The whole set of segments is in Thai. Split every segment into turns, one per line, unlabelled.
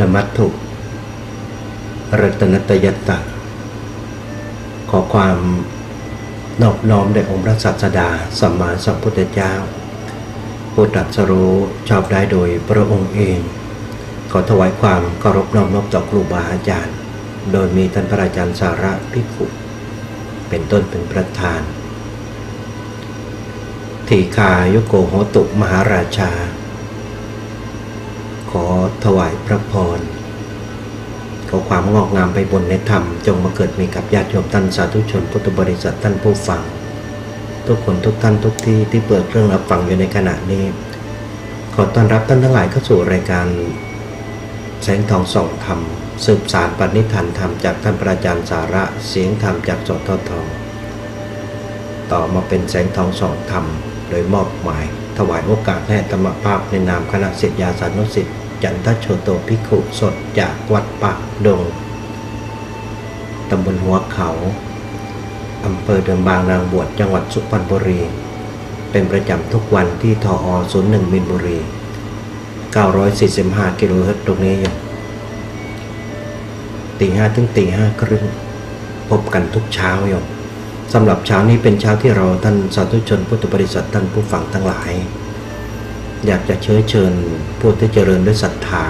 นมัตถุรัตนตยตตะขอความนอบน้อมแด่องค์พระศาสดาสัมมาสัมพุทธเจ้าผู้ตรัสรู้ชอบได้โดยพระองค์เอง ขอถวายความเคารพน้อมนอบต่อครูบาอาจารย์ โดยมีท่านพระอาจารย์สาระพิขุเป็นต้นเป็นประธานทีคายุโกโหตุมหาราชา ขอถวายพระพร ขอความงอกงามไปบนในธรรม จงมาเกิดมีกับญาติโยมท่านสาธุชนพุทธบริษัทท่านผู้ฟัง ทุกคนทุกท่านทุกที่ที่เปิดเครื่องรับฟังอยู่ในขณะนี้ ขอต้อนรับท่านทั้งหลายเข้าสู่รายการ แสงทองส่องธรรม สืบสารปณิธานธรรมจากท่านพระอาจารย์สาระเสียงธรรมจากสททต่อมาเป็นแสงทองส่องธรรมโดยมอบหมายถวายโอกาสให้ธรรมภาพในนามคณะศิษยาสานุสิทธิ จันทโชโตภิกขุสดจากวัดปากดงตำบลหัวเขาอำเภอเดิมบางนางบวชจังหวัดสุพรรณบุรี เป็นประจำทุกวันที่ทออ01มินบุรี 945 กิโลเฮิรตซ์ตรงนี้อยู่ตีห้าถึงตีห้าครึ่งพบกันทุกเช้าโยมสำหรับเช้านี้เป็นเช้าที่เราท่านสาธุชนพุทธบริษัทท่านผู้ฟังทั้งหลาย อยากจะเชื้อเชิญผู้ที่เจริญด้วยศรัทธา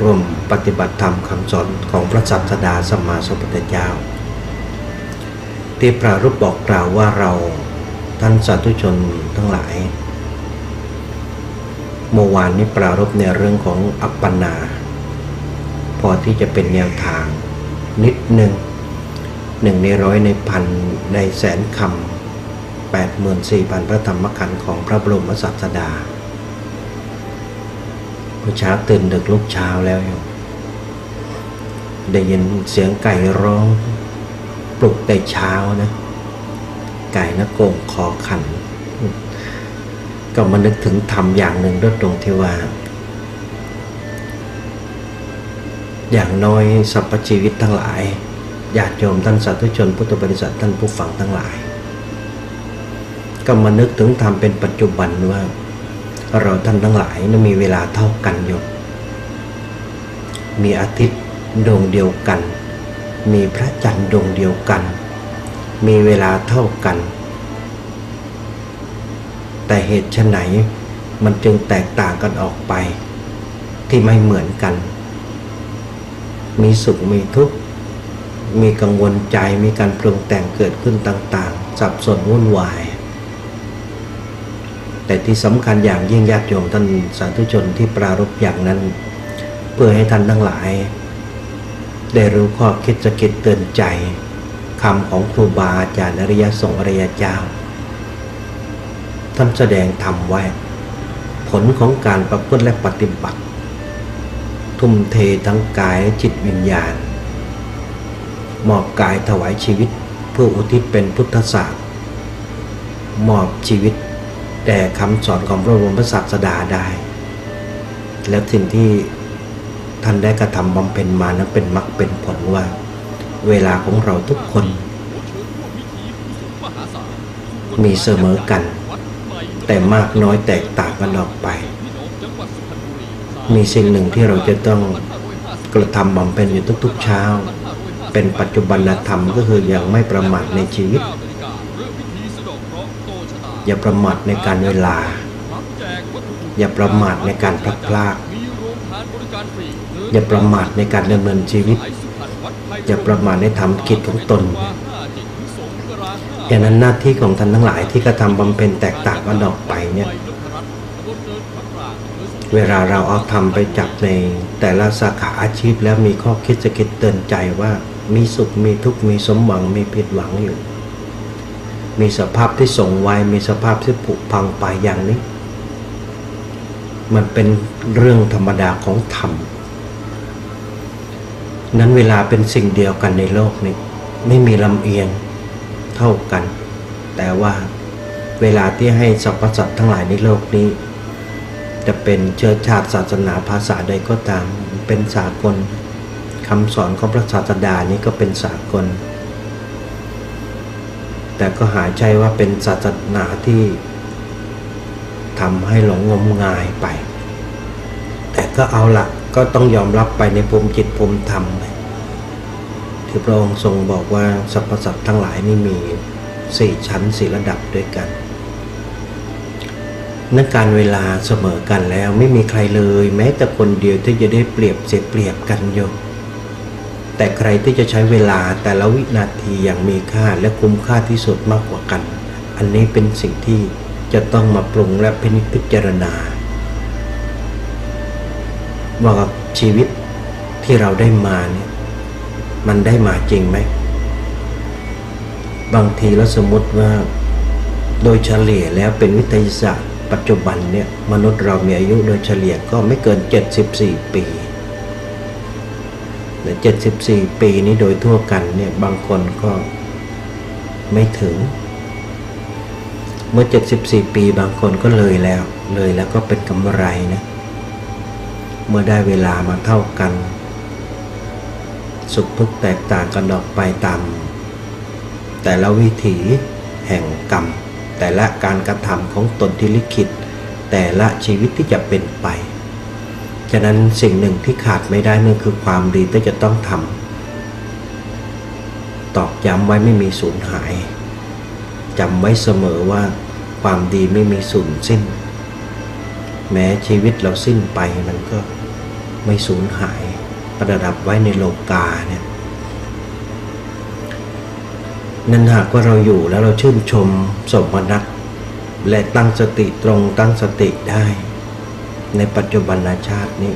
ร่วมปฏิบัติธรรมคำสอนของพระศาสดาสัมมาสัมพุทธเจ้า ที่ปรารภบอกกล่าวว่าเราท่านสาธุชนทั้งหลาย เมื่อวานนี้ปรารภในเรื่องของอัปปนา พอที่จะเป็นแนวทางนิดหนึ่งหนึ่งในร้อยในพันในแสนคำ แปดหมื่นสี่พันพระธรรมขันธ์ของพระบรมศาสดาเมื่อเช้าตื่นดึกลุกเช้าแล้วโยมได้ยินเสียงไก่ร้องปลุกแต่เช้านะ ไก่นะโกงคอขัน ก็มานึกถึงธรรมอย่างหนึ่งด้วยตรงที่ว่า อย่างน้อยสรรพชีวิตทั้งหลายญาติโยมท่านสาธุชนพุทธบริษัทท่านผู้ฟังทั้งหลาย ก็มานึกถึงธรรมเป็นปัจจุบันว่า เราท่านทั้งหลายนั้นมีเวลาเท่ากันโยมมีอาทิตย์ดวงเดียวกัน มีพระจันทร์ดวงเดียวกัน มีเวลาเท่ากัน แต่เหตุไฉนมันจึงแตกต่างกันออกไป ที่ไม่เหมือนกัน มีสุขมีทุกข์มีกังวลใจมีการปรุงแต่งเกิดขึ้นต่างๆสับสนวุ่นวาย แต่ที่สำคัญอย่างยิ่งญาติโยมท่านสาธุชนที่ปรารภอย่างนั้น เพื่อให้ท่านทั้งหลาย ได้รู้ข้อคิดสะกิดเตือนใจคำของครูบาอาจารย์อริยสงฆ์อริยเจ้า ท่านแสดงธรรมไว้ ผลของการประพฤติและปฏิบัติ ทุ่มเททั้งกายจิตวิญญาณ มอบกายถวายชีวิตเพื่ออุทิศเป็นพุทธศาสตร์มอบชีวิต แต่คำสอนของพระบรมศาสดาได้ แล้วสิ่งที่ท่านได้กระทำบำเพ็ญมานั้นเป็นมรรคเป็นผลว่า เวลาของเราทุกคน มีเสมอกัน แต่มากน้อยแตกต่างกันออกไป มีสิ่งหนึ่งที่เราจะต้องกระทำบำเพ็ญอยู่ทุกๆเช้า เป็นปัจจุบันธรรมก็คืออย่างไม่ประมาทในชีวิต อย่าประมาทในการเวลา อย่าประมาทในการพลัดพราก อย่าประมาทในการดำเนินชีวิต อย่าประมาทในทำกิจของตนอย่างนั้นหน้าที่ของท่านทั้งหลายที่กระทำบำเพ็ญแตกต่างกันออกไปเนี่ยเวลาเราเอาทำไปจับในแต่ละสาขาอาชีพแล้วมีข้อคิดจะคิดเตือนใจว่ามีสุขมีทุกข์มีสมหวังมีผิดหวังอยู่ มีสภาพที่ส่งไว้มีสภาพที่ผุพังไปอย่างนี้ มันเป็นเรื่องธรรมดาของธรรม นั้นเวลาเป็นสิ่งเดียวกันในโลกนี้ ไม่มีลำเอียงเท่ากัน แต่ว่าเวลาที่ให้สรรพสัตว์ทั้งหลายในโลกนี้ จะเป็นเชื้อชาติศาสนาภาษาใดก็ตาม เป็นสากลคำสอนของพระศาสดานี้ก็เป็นสากล แต่ก็หาใจว่าเป็นศาสนาที่ทำให้หลงงมงายไป แต่ก็เอาละก็ต้องยอมรับไปในภูมิจิตภูมิธรรมที่พระองค์ทรงบอกว่าสรรพสัตว์ทั้งหลายนี่มีสี่ชั้นสี่ระดับด้วยกันนักการเวลาเสมอกันแล้วไม่มีใครเลย แม้แต่คนเดียวที่จะได้เปรียบเสียเปรียบกันโยม แต่ใครที่จะใช้เวลาแต่ละวินาทีอย่างมีค่าและคุ้มค่าที่สุดมากกว่ากัน อันนี้เป็นสิ่งที่จะต้องมาปรุงและพินิจพิจารณา ว่าชีวิตที่เราได้มาเนี่ยมันได้มาจริงไหม บางทีเราสมมติว่า โดยเฉลี่ยแล้วเป็นวิทยาศาสตร์ ปัจจุบันเนี่ยมนุษย์เรามีอายุโดยเฉลี่ยก็ไม่เกิน 74 ปี 74 ปีนี้โดยทั่วกันเนี่ยบางคนก็ไม่ถึง เมื่อ 74 ปีบางคนก็เลยแล้ว เลยแล้วก็เป็นกำไรนะเมื่อได้เวลามาเท่ากัน สุขทุกแตกต่างกันออกไปตามแต่ละวิถีแห่งกรรม แต่ละการกระทำของตนที่ลิขิต แต่ละชีวิตที่จะเป็นไป ฉะนั้นสิ่งหนึ่งที่ขาดไม่ได้นั่นคือความดีที่จะต้องทำตอกย้ำไว้ไม่มีสูญหายจำไว้เสมอว่าความดีไม่มีสูญสิ้น แม้ชีวิตเราสิ้นไปมันก็ไม่สูญหายประดับไว้ในโลกาเนี่ยนั่นหากว่าเราอยู่แล้วเราชื่นชมสมนัตและตั้งสติตรงตั้งสติได้ ในปัจจุบันชาตินี้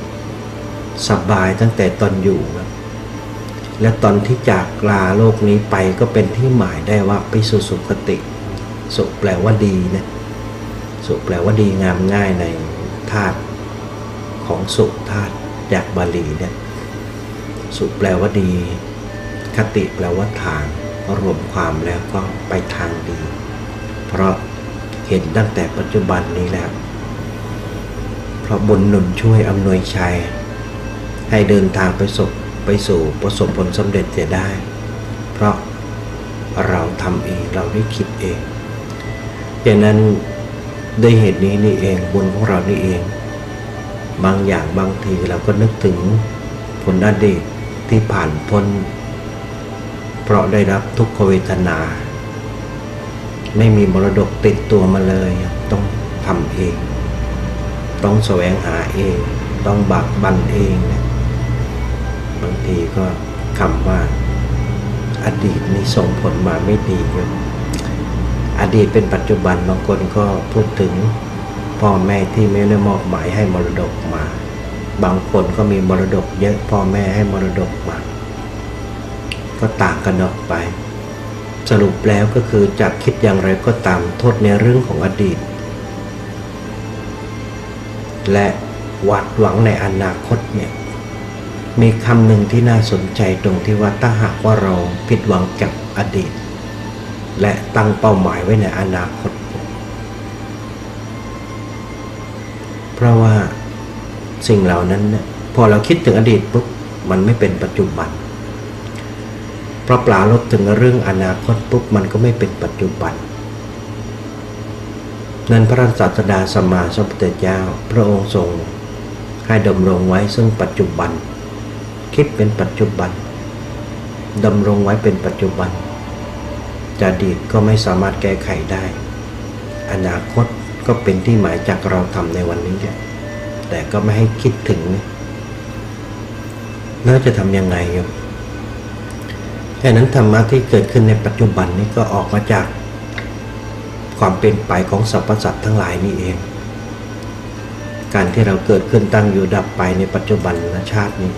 สบายตั้งแต่ตอนอยู่ครับและตอนที่จากลาโลกนี้ไปก็เป็นที่หมายได้ว่าไปสู่สุคติ สุแปลว่าดีนะสุแปลว่าดีงามง่ายในธาตุของสุธาตุจากบาลีเนี่ยสุแปลว่าดี คติแปลว่าทางรวมความแล้วก็ไปทางดี เพราะเห็นตั้งแต่ปัจจุบันนี้แล้ว เพราะบุญหนุนช่วยอำนวยชัย ให้เดินทางไปสบไปสู่ประสบผลสำเร็จจะได้ เพราะเราทำเองเราได้คิดเองดังนั้นด้วยเหตุนี้นี่เองบุญของเรานี่เอง บางอย่างบางทีเราก็นึกถึงผลอดีตที่ผ่านพ้น เพราะได้รับทุกขเวทนา ไม่มีมรดกติดตัวมาเลยต้องทำเอง ต้องแสวงหาเอง ต้องบักบันเองนะบางทีก็คำว่าอดีตนี่ส่งผลมาไม่ดีโยมอดีตเป็นปัจจุบันบางคนก็พูดถึงพ่อแม่ที่ไม่ได้มอบหมายให้มรดกมา บางคนก็มีมรดกเยอะพ่อแม่ให้มรดกมา ก็ต่างกันออกไป สรุปแล้วก็คือจะคิดอย่างไรก็ตามโทษในเรื่องของอดีต และหวาดหวังในอนาคตเนี่ยมีคำหนึ่งที่น่าสนใจตรงที่ว่าถ้าหากว่าเราผิดหวังกับอดีต และตั้งเป้าหมายไว้ในอนาคต เพราะว่าสิ่งเหล่านั้นเนี่ยพอเราคิดถึงอดีตปุ๊บมันไม่เป็นปัจจุบันเพราะปลาลบถึงเรื่องอนาคตปุ๊บมันก็ไม่เป็นปัจจุบัน นั้นพระศาสดาสมมาสัมพุทธเจ้า พระองค์ทรงให้ดำรงไว้ซึ่งปัจจุบัน คิดเป็นปัจจุบันดำรงไว้เป็นปัจจุบันจะดีตก็ไม่สามารถแก้ไขได้ อนาคตก็เป็นที่หมายจากเราทำในวันนี้แต่ก็ไม่ให้คิดถึงน่าจะทำยังไงโยมแค่นั้นธรรมะที่เกิดขึ้นในปัจจุบันนี้ก็ออกมาจาก ความเป็นไปของสรรพสัตว์ทั้งหลายนี่เอง การที่เราเกิดขึ้นตั้งอยู่ดับไปในปัจจุบันชาตินี้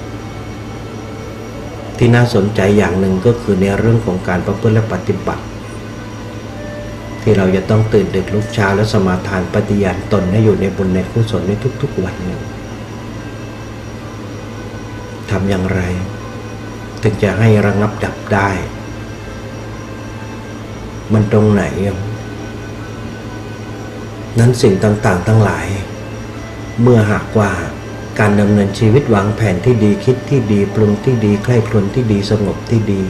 ที่น่าสนใจอย่างหนึ่งก็คือในเรื่องของการประพฤติและปฏิบัติ ที่เราจะต้องตื่นดึกลุกเช้าและสมาทานปฏิญาณตนให้อยู่ในบุญในกุศลในทุกๆวันนึงทำอย่างไร ถึงจะให้ระงับดับได้ มันตรงไหนอะ นั้นสิ่งต่างๆ ทั้งหลาย เมื่อหากว่าการดำเนินชีวิตวางแผนที่ดีคิดที่ดีปรุงที่ดีใคร่ครวญที่ดีสงบที่ดี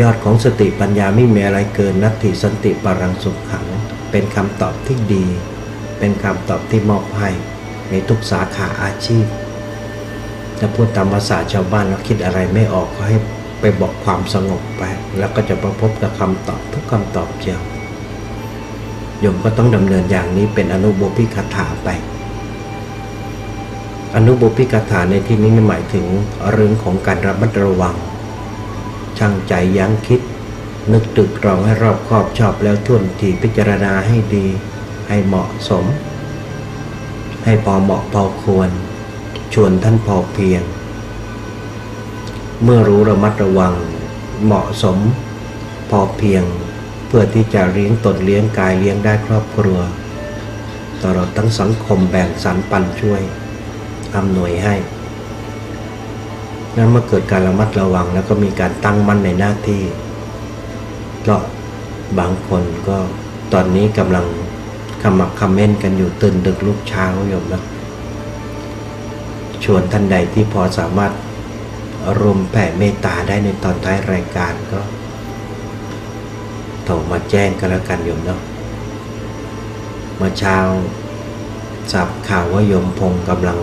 ยอดของสติปัญญาไม่มีอะไรเกินนัตถิสันติปรังสุขขัง เป็นคำตอบที่ดี เป็นคำตอบที่มอบให้ในทุกสาขาอาชีพถ้าพูดตามภาษาชาวบ้านเราคิดอะไรไม่ออกก็ให้ไปบอกความสงบไป แล้วก็จะประพบกับคำตอบทุกคำตอบเชียว โยมก็ต้องดำเนินอย่างนี้เป็นอนุโบพิคถาไป อนุโบพิกถาในที่นี้หมายถึงเรื่องของการระมัดระวังช่างใจยั้งคิด นึกตรึกตรองให้รอบคอบชอบแล้วท่วนทีพิจารณาให้ดี ให้เหมาะสม ให้พอเหมาะพอควร ชวนท่านพอเพียง เมื่อรู้ระมัดระวัง เหมาะสม พอเพียง พื่อที่จะเลี้ยงตนเลี้ยงกายเลี้ยงได้ครอบครัว ตลอดทั้งสังคมแบ่งสรรปันช่วย อำนวยให้ นั้นเมื่อเกิดการระมัดระวังแล้วก็มีการตั้งมั่นในหน้าที่ก็บางคนก็ตอนนี้กำลังขมักคำเม่นกันอยู่ตื่นดึกลุกเช้าโยมนะชวนท่านใดที่พอสามารถรวมแผ่เมตตาได้ในตอนท้ายรายการก็ โทรมาแจ้งกันแล้วกันโยมเนาะเมื่อเช้าทราบข่าวว่าโยมพงศ์กำลัง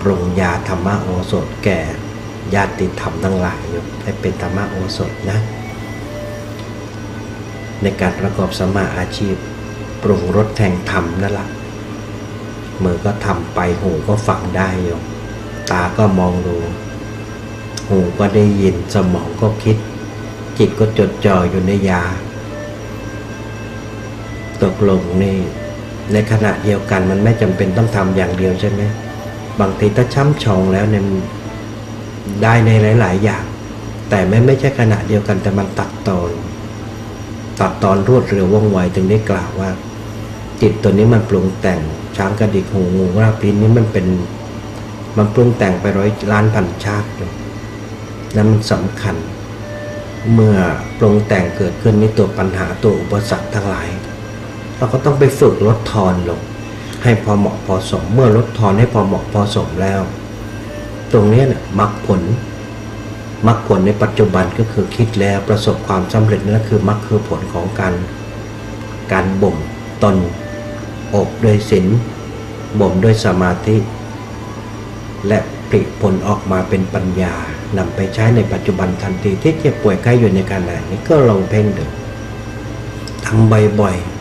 ปรุงยาธรรมโอสถแก่ญาติธรรมทั้งหลายโยมให้เป็นธรรมโอสถนะ ในการประกอบสมมาอาชีพ ปรุงรสแทงธรรมนั่นแหละมือก็ทำไปหูก็ฟังได้โยมตาก็มองดูหูก็ได้ยินสมองก็คิด จิตก็จดจ่ออยู่ในยา ตกลงนี่ในขณะเดียวกันมันไม่จำเป็นต้องทำอย่างเดียวใช่ไหมบางทีถ้าช้ำชองแล้วเนี่ยได้ในหลาย ๆ อย่าง แต่ไม่ไม่ใช่ขณะเดียวกันแต่มันตัดตอน ตัดตอนรวดเร็วว่องไวถึงได้กล่าวว่า จิตตัวนี้มันปรุงแต่งช้างกระดิกหูงูราพินนี้มันเป็น มันปรุงแต่งไปร้อยล้านพันชาติอยู่นั่นมันสำคัญ เมื่อปรุงแต่งเกิดขึ้นนี่ตัวปัญหาตัวอุปสรรคทั้งหลาย เราก็ต้องไปฝึกลดทอนลง ให้พอเหมาะพอสม เมื่อลดทอนให้พอเหมาะพอสมแล้ว ตรงนี้นะมรรคผลมรรคผลในปัจจุบันก็คือคิดแล้วประสบความสำเร็จนั่นคือมรรคคือผลของการการบ่มตนอบด้วยศีลบ่มด้วยสมาธิ และผลิผลออกมาเป็นปัญญานำไปใช้ในปัจจุบันทันทีที่เจ็บป่วยใกล้อยู่ในการไหนนี้ก็ลองเพ่งดูทำบ่อยๆ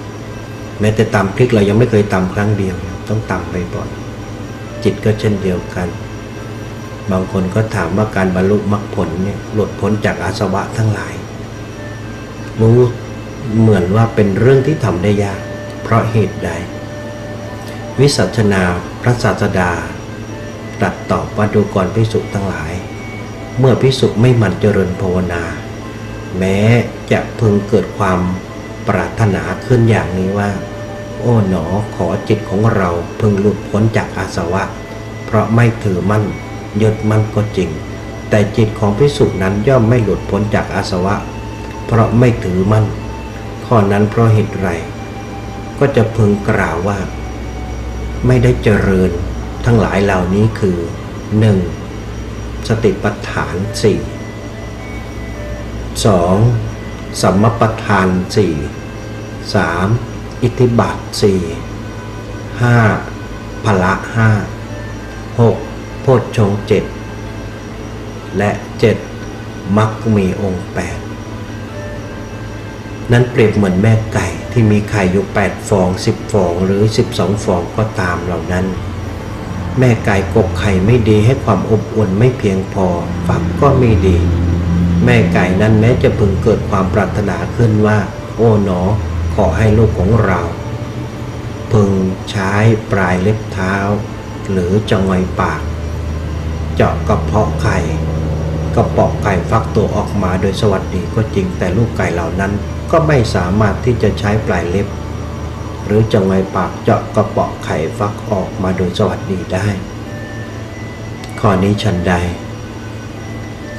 แม้แต่ตำพริกเรายังไม่เคยตำครั้งเดียว ต้องตำบ่อยจิตก็เช่นเดียวกัน บางคนก็ถามว่าการบรรลุมรรคผลเนี่ยหลุดพ้นจากอาสวะทั้งหลายรู้เหมือนว่าเป็นเรื่องที่ทำได้ยาก เพราะเหตุใด วิสัชนาพระศาสดาตรัสตอบว่าดูก่อนพิสุทั้งหลาย เมื่อพิสุไม่หมั่นเจริญภาวนา แม้จะพึงเกิดความปรารถนาขึ้นอย่างนี้ว่า โอ้หนอขอจิตของเราพึงหลุดพ้นจากอาสวะ เพราะไม่ถือมั่นยึดมั่นก็จริง แต่จิตของพิสุนั้นย่อมไม่หลุดพ้นจากอาสวะ เพราะไม่ถือมั่น ข้อนั้นเพราะเหตุไร ก็จะพึงกล่าวว่า ไม่ได้เจริญทั้งหลายเหล่านี้คือ 1. สติปัฏฐาน 4 2. สัมมปทาน 4 3. อิทธิบาท4 5. พละ5 6. โพชฌงค์7และ 7. มักมีองค์8นั้นเปรียบเหมือนแม่ไก่ที่มีไข่อยู่8ฟอง10ฟองหรือ12ฟองก็ตามเหล่านั้น แม่ไก่กบไข่ไม่ดีให้ความอบอุ่นไม่เพียงพอฟักก็ไม่ดี แม่ไก่นั้นแม้จะพึงเกิดความปรารถนาขึ้นว่า โอ้หนอ ขอให้ลูกของเรา พึงใช้ปลายเล็บเท้า หรือจงอยปาก เจาะกระเพาะไข่กระเปาะไก่ฟักตัวออกมาโดยสวัสดีก็จริงแต่ลูกไก่เหล่านั้นก็ไม่สามารถที่จะใช้ปลายเล็บ หรือจงอยปากเจาะกระเปาะไข่ฟักออกมาโดยสวัสดีได้ ข้อนี้ชันใด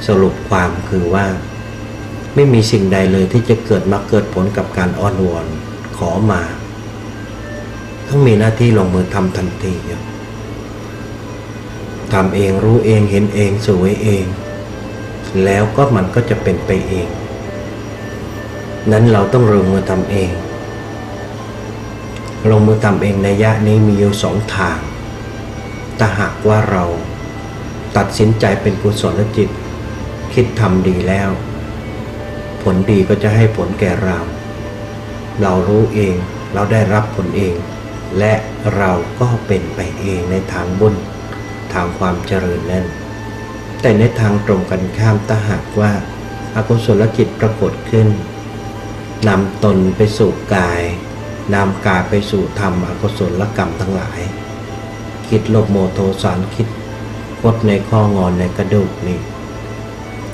สรุปความคือว่า ไม่มีสิ่งใดเลยที่จะเกิดมาเกิดผลกับการอ้อนวอนขอมา ต้องมีหน้าที่ลงมือทำทันทีทำเองรู้เองเห็นเองสวยเอง แล้วก็มันก็จะเป็นไปเอง นั้นเราต้องลงมือทำเอง ลงมือทำเองในยะนี้มีอยู่สองทางถ้าหากว่าเราตัดสินใจเป็นกุศลจิต คิดทำดีแล้ว ผลดีก็จะให้ผลแก่เรา เรารู้เองเราได้รับผลเอง และเราก็เป็นไปเองในทางบุญทางความเจริญนั้น แต่ในทางตรงกันข้ามถ้าหากว่าอากุศลจิตปรากฏขึ้นนำตนไปสู่กายนำกายไปสู่ธรรมอกุศลกรรมทั้งหลาย คิดลภโมโทสารคิดคดในข้องอนในกระดูกนี่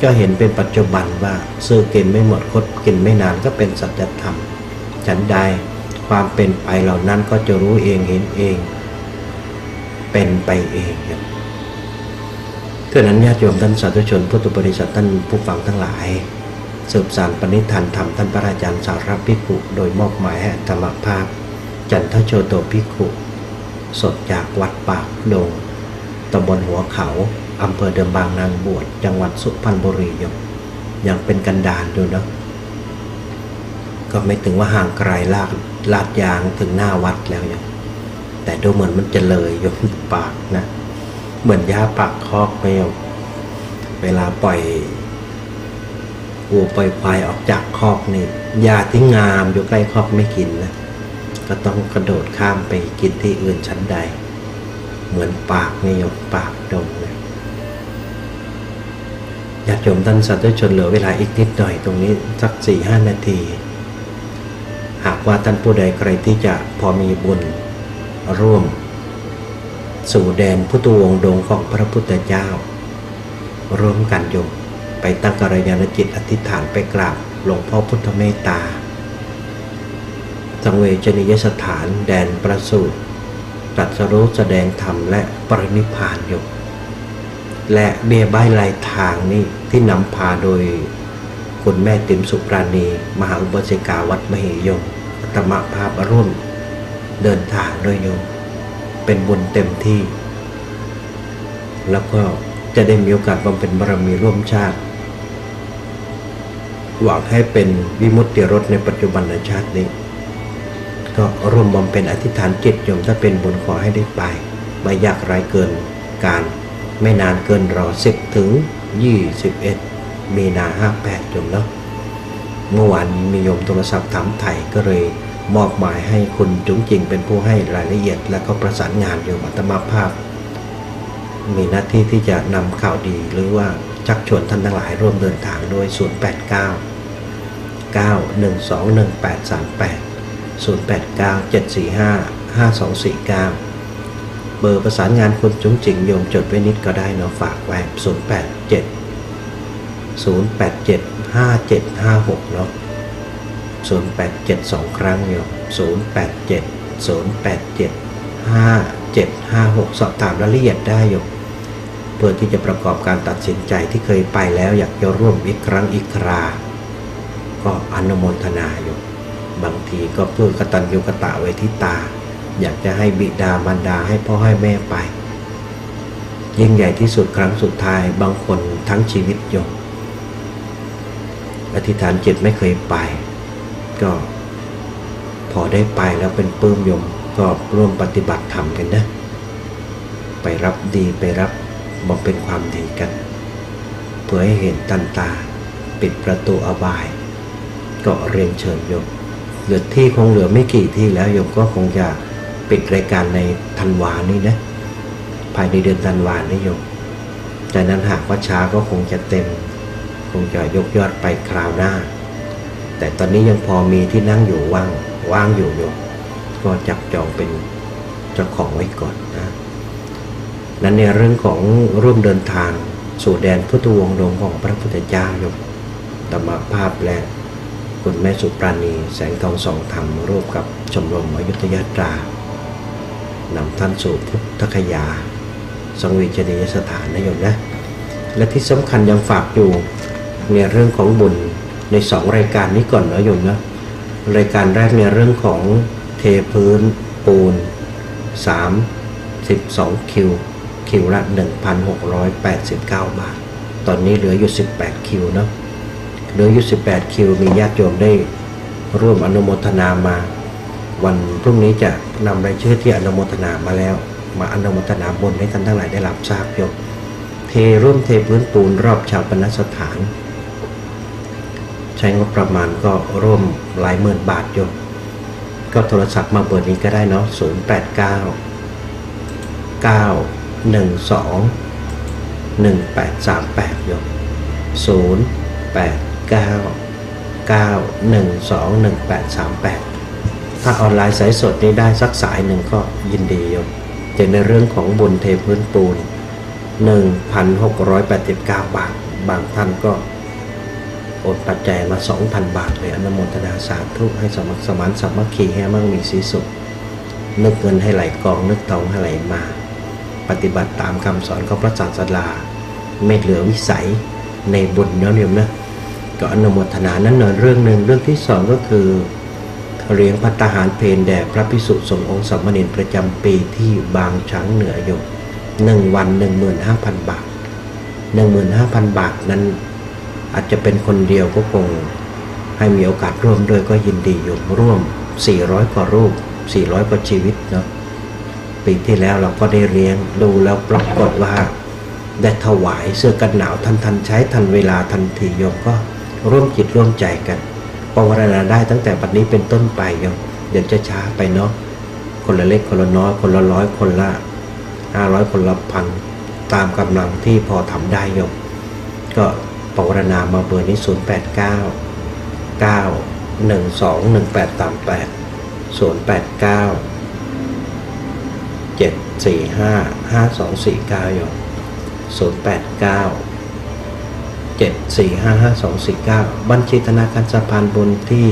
ก็เห็นเป็นปัจจุบันว่าซื้อกินไม่หมดคดกินไม่นานก็เป็นสัจธรรม ฉันใดความเป็นไปเหล่านั้นก็จะรู้เองเห็นเอง เป็นไปเองครับเท่านั้นญาติโยมท่านสาธุชนพุทธบริษัทท่านผู้ฟังทั้งหลาย สืบสารปณิธานธรรมท่านพระอาจารย์สารับพิกุโดยมอบหมายให้ธรรมภาพ จันทโชโตพิกุสดจากวัดปากดงตำบลหัวเขา อำเภอเดิมบางนางบวชจังหวัดสุพรรณบุรีอยู่ยังเป็นกันดารอยู่นะก็ไม่ถึงว่าห่างไกลลาดลาดยางถึงหน้าวัดแล้วอยังแต่ดูเหมือนมันจะเลยอยมปากนะ เหมือนยาปากคอกไปโยมเวลาปล่อยวัวปล่อยควายออกจากคอกนี่ยาที่งามอยู่ใกล้คอกไม่กินนะก็ต้องกระโดดข้ามไปกินที่อื่นชั้นใด เหมือนปากนี่โยมปากดงเลย ญาติโยมท่านสาธุชนเหลือเวลาอีกนิดหน่อยตรงนี้สักสี่ห้านาที หากว่าท่านผู้ใดใครที่จะพอมีบุญร่วม สู่แดนพุทธวงศ์ดงของพระพุทธเจ้า ร่วมกันโยมไปตั้งกรยานจิตอธิษฐานไปกราบหลวงพ่อพุทธเมตตา สังเวชนียสถานแดนประสูติตรัสรู้แสดงธรรมและปรินิพพานอยู่ และเบียใบลายทางนี่ที่นำพาโดยคุณแม่ติมสุปราณี มหาอุบาสิกาวัดมเหยงธรรมภาพร่วมเดินทางด้วยโยม เป็นบุญเต็มที่ แล้วก็จะได้มีโอกาสบำเพ็ญบารมีร่วมชาติ หวังให้เป็นวิมุตติรสในปัจจุบันชาตินี้ ก็ร่วมบำเพ็ญอธิษฐานจิตโยมถ้าเป็นบุญขอให้ได้ไป ไม่ยากไรเกินการ ไม่นานเกินรอสิบถึง21มีนา58โยมเนาะเมื่อวานมีโยมโทรศัพท์ถามไถ่ก็เลยมอบหมายให้คุณจุ๋งจริงเป็นผู้ให้รายละเอียด และก็ประสานงานโยมอัตมาภาพ มีหน้าที่ที่จะนำข่าวดีหรือว่าชักชวนท่านทั้งหลายร่วมเดินทางด้วย 089 9121838 089 745 5249 เบอร์ประสานงานคุณจุ๋งจิงโยมจดไว้นิดก็ได้เนาะฝากไว้087 087 5756เนาะ087 2 ครั้งโยม087 087 5756 สอบถามรายละเอียดได้โยมเพื่อที่จะประกอบการตัดสินใจที่เคยไปแล้วอยากจะร่วมอีกครั้งอีกครา ก็อนุโมทนาโยมบางทีก็เพื่อกตัญญูกตะไว้ที่ตา อยากจะให้บิดามารดาให้พ่อให้แม่ไป ยิ่งใหญ่ที่สุดครั้งสุดท้ายบางคนทั้งชีวิตโยมอธิษฐานจิตไม่เคยไป ก็พอได้ไปแล้วเป็นปื้มโยมก็ร่วมปฏิบัติธรรมกันนะ ไปรับดีไปรับบอกเป็นความดีกันเพื่อให้เห็นตันตา ปิดประตูอบาย ก็เรียนเชิญโยมเหลือที่คงเหลือไม่กี่ที่แล้วโยมก็คงจะ ปิดรายการในธันวานี้นะ ภายในเดือนธันวานี้โยมจากนั้นหากว่าช้าก็คงจะเต็ม คงจะยกยอดไปคราวหน้า แต่ตอนนี้ยังพอมีที่นั่งอยู่ว่างว่างอยู่โยมก็จับจองเป็นเจ้าของไว้ก่อนนะนั้นในเรื่องของร่วมเดินทางสู่แดนพุทธวงศ์ดงของพระพุทธเจ้าโยมธรรมภาพและคุณแม่สุปราณี แสงทองสองธรรมร่วมกับชมรมอยุธยาตรา นำท่านสู่พุทธคยา สังเวชนียสถานนะโยมนะ และที่สำคัญยังฝากอยู่ในเรื่องของบุญในสองรายการนี้ก่อนนะโยมนะรายการแรกในเรื่องของเทพื้นปูน32คิว คิวละ 1,689 บาท ตอนนี้เหลืออยู่ 18 คิวเนาะเหลืออยู่ 18 คิว มีญาติโยมได้ร่วมอนุโมทนามา วันพรุ่งนี้จะนำรายชื่อที่อนุโมทนามาแล้ว มาอนุโมทนาบนให้ท่านทั้งหลายได้รับทราบโยมเทร่วมเทพื้นปูนรอบชาวปนสถาน ใช้งบประมาณก็ร่วมหลายหมื่นบาทโยมก็โทรศัพท์มาเบอร์นี้ก็ได้เนาะ0 8 9 9 1 2 1 8 3 8โยม0 8 9 9 1 2 1 8 3 8 ถ้าออนไลน์สายสดนี้ได้สักสายหนึ่งก็ยินดีโยมแต่ในเรื่องของบุญเทพื้นปูน 1,689 บาท บางท่านก็อนปัจจัยมา 2,000 บาทเลยอนุโมทนาสาธุให้สมัครสมานสามัคคีให้มั่งมีสีสุข นึกเงินให้ไหลกอง นึกทองให้ไหลมา ปฏิบัติตามคำสอนของพระศาสดาไม่เหลือวิสัยในบุญเนาะโยมนะก็อนุโมทนานั้นเนอะเรื่องหนึ่งเรื่องที่สองก็คือ เลี้ยงพัตตาหารเพนแด่พระพิสุสงฆ์องค์สามเณรประจำปีที่บางช้างเหนือโยมหนึ่งวันหนึ่งหมื่นห้าพันบาทหนึ่งหมื่นห้าพันบาทนั้น อาจจะเป็นคนเดียวก็คง ให้มีโอกาสร่วมด้วยก็ยินดีโยมร่วม 400 กว่ารูป 400 กว่าชีวิตเนาะปีที่แล้วเราก็ได้เลี้ยงดูแล้วปรากฏว่า ได้ถวายเสื้อกันหนาวทันทันใช้ทันเวลาทันทีโยมก็ร่วมจิตร่วมใจกัน ปวารณาได้ตั้งแต่บัดนี้เป็นต้นไปโยมเดี๋ยวจะช้าไปเนาะคนละเล็กคนละน้อยคนละร้อยคนละห้าร้อยคนละพันตามกำลังที่พอทำได้โยมก็ปวารณามาเบอร์นี้ 0 8 9 9 1 2 1 8 3 8 0 8 9 7 4 5 5 2 4 9โยม0 8 9 7 4 5 5 2 4 9 บัญชีธนาคารสะพานบุญที่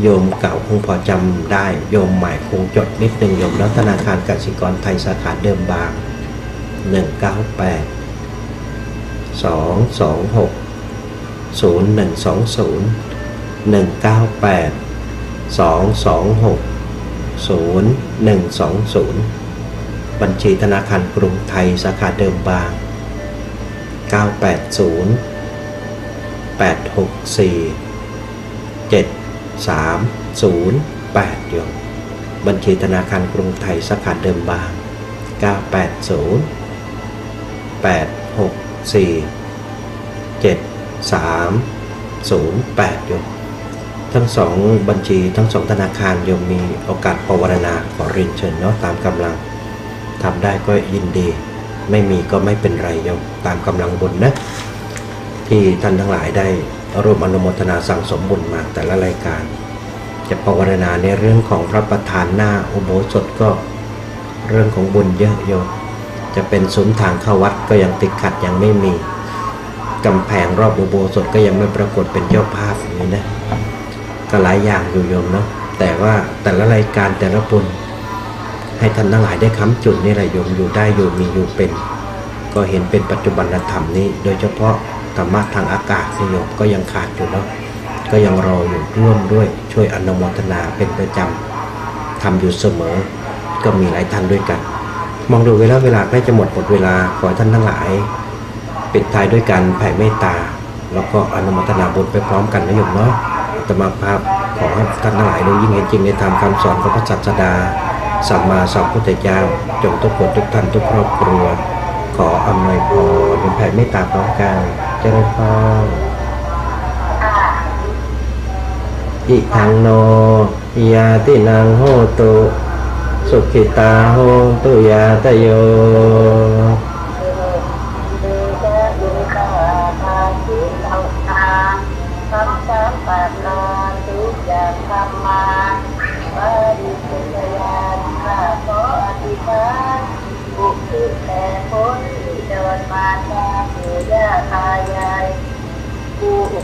โยมเก่าคงพอจำได้โยมใหม่คงจดนิดหนึ่งโยมแล้วธนาคารกสิกรไทยสาขาเดิมบาง 198 226 0120 198 226 0120 บัญชีธนาคารกรุงไทยสาขาเดิมบาง 980 864 7308โยมบัญชีธนาคารกรุงไทยสาขาเดิมบาง 980 864 7308โยมทั้งสองบัญชีทั้งสองธนาคารโยมมีโอกาสภาวนาขอเรียนเชิญเนาะตามกำลังทำได้ก็ยินดี ไม่มีก็ไม่เป็นไรโยมตามกำลังบุญนะ ที่ท่านทั้งหลายได้ร่วมอนุโมทนาสั่งสมบุญมาแต่ละรายการ จะภาวนาในเรื่องของพระประธานหน้าอุโบสถก็เรื่องของบุญเยอะโยมจะเป็นซุ้มทางเข้าวัดก็ยังติดขัดยังไม่มีกำแพงรอบอุโบสถก็ยังไม่ปรากฏเป็นเจ้าภาพอย่างนี้นะก็หลายอย่างอยู่โยมเนาะแต่ว่าแต่ละรายการแต่ละบุญให้ท่านทั้งหลายได้ค้ำจุนนี่แหละโยมอยู่ได้อยู่มีอยู่เป็น ก็เห็นเป็นปัจจุบันธรรมนี้ โดยเฉพาะ รรมะทางอากาศนิยมก็ยังขาดอยู่เนาะก็ยังรออยู่ร่วมด้วยช่วยอนุโมทนาเป็นประจำทำอยู่เสมอ ก็มีหลายท่านด้วยกัน มองดูเวลาเวลาใกล้จะหมดหมดเวลาขอท่านทั้งหลายปิดท้ายด้วยการแผ่เมตตา แล้วก็อนุโมทนาบุญไปพร้อมกันนะโยมเนาะอาตมาภาพขอให้ท่านทั้งหลายได้ยิ่งเห็นจริงในธรรมคำสอนของพระศาสดาสัมมาสัมพุทธเจ้าจงทุกคนทุกท่านทุกครอบครัว ขออำนวยพรเป็นแผ่เมตตาพร้อมกัน เจริญพรอิทังโนยาตินังโหตุ สุขิตาโหตุยาตโย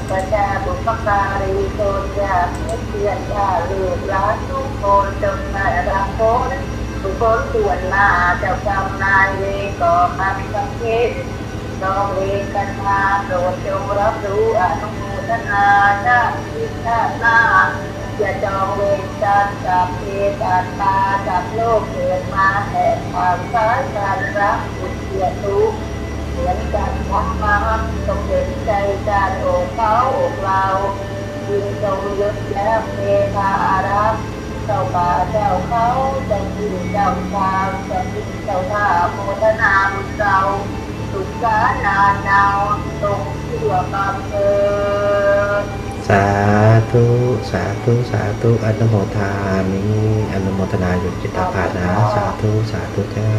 ผู้อุปชาบุปการีโซนยาเมื่อเพื่อนยาลูกหลานทุกคนจงได้รับผลทุกคนส่วนหน้าเจ้ากรรมนายเวรก่อคำสังเกตจองเวรกันมาโปรดจงรับรู้อนุโมทนาชาติที่ชาติหน้าอย่าจองเวรกันกับเพศอัตตากับโลกเกิดมาแต่ความสายการรักบุญเกียรติทุกข์ เหมือนกันทั้งมาต้องเห็นใจการโอบเขาโอบเรายินทรงยึดและเมตตาอารักเจ้าป่าเจ้าเขาจะยินเจ้าชามจะยินเจ้าท่าโมทนาบุญเราสุขานาเนาตรงเชื่อกรรมเธอ
สาธุสาธุสาธุอนุโมทามิอนุโมทนาอยู่จิตตาภานะสาธุสาธุเจ้า